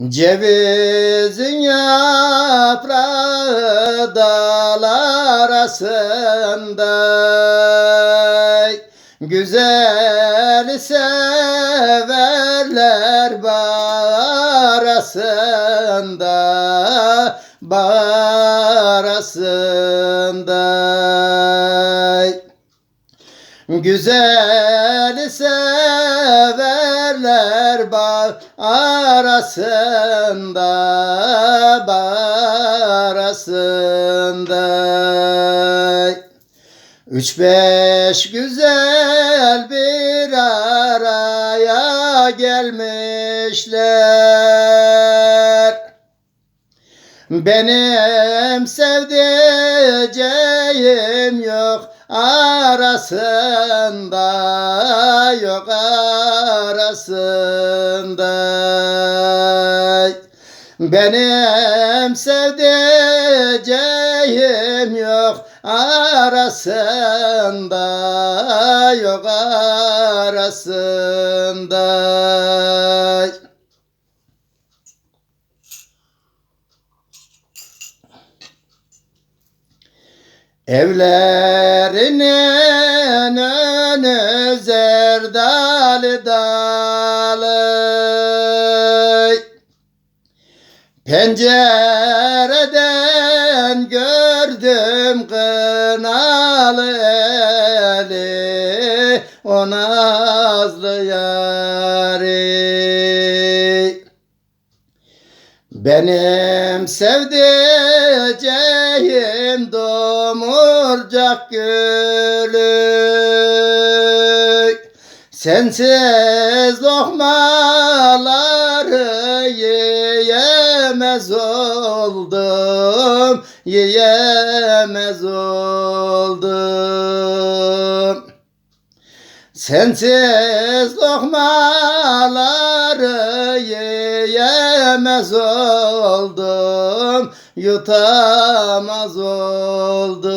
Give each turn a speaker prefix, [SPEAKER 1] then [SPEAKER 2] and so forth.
[SPEAKER 1] Cevizin yaprağı dal arasında. Güzel severler bağ arasında Bağ arasında Severler bağ arasında bağ arasında. Üç beş güzel bir araya gelmişler. Benim sevdiceğim yok arasında yok arasında. Benim sevdiceğim yok arasında yok arasında Evlerinin önü zerdali dalı. Pencereden gördüm kınalı eli O nazlı yari. Benim sevdiceğim domurcak gülü Sensiz lokmaları yiyemez oldum Yiyemez oldum Sensiz lokmaları yiyemez oldum, yutamaz oldum.